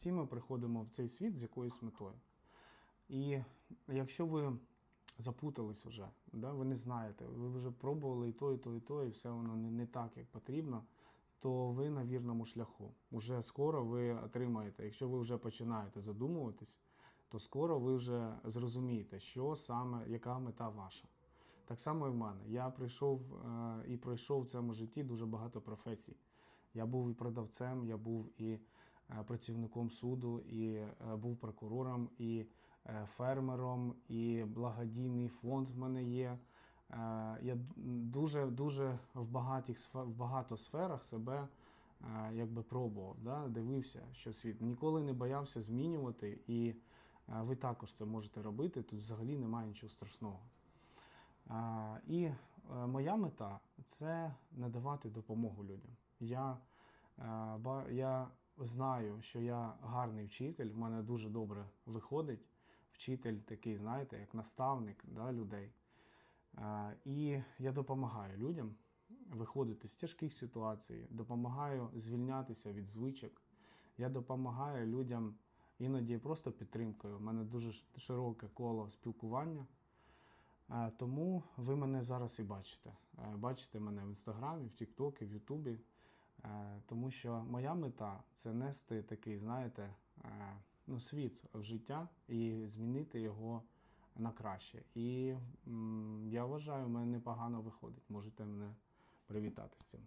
Всі ми приходимо в цей світ з якоюсь метою. І якщо ви запутались вже, да, ви не знаєте, ви вже пробували і то, і то, і то, і все воно не, не так, як потрібно, то ви на вірному шляху. Уже скоро ви отримаєте, якщо ви вже починаєте задумуватись, то скоро ви вже зрозумієте, що саме, яка мета ваша. Так само і в мене. Я прийшов е, і пройшов в цьому житті дуже багато професій. Я був і продавцем, я був і працівником суду, і е, був прокурором, і е, фермером, і благодійний фонд в мене є. Е, Я дуже дуже в багатих в багато сферах себе е, якби пробував, да, дивився, що світ ніколи не боявся змінювати, і е, ви також це можете робити. Тут взагалі немає нічого страшного. І е, моя мета це надавати допомогу людям. Я, е, я знаю, що я гарний вчитель, в мене дуже добре виходить. Вчитель такий, знаєте, як наставник да, людей. Е, І я допомагаю людям виходити з тяжких ситуацій, допомагаю звільнятися від звичок. Я допомагаю людям іноді просто підтримкою. У мене дуже широке коло спілкування. Е, Тому ви мене зараз і бачите. Е, Бачите мене в інстаграмі, в Тіктокі, в Ютубі. Е, Тому що моя мета це нести такий, знаєте, е, ну, світ в життя і змінити його на краще. І я вважаю, в мене непогано виходить. Можете мене привітати з цим.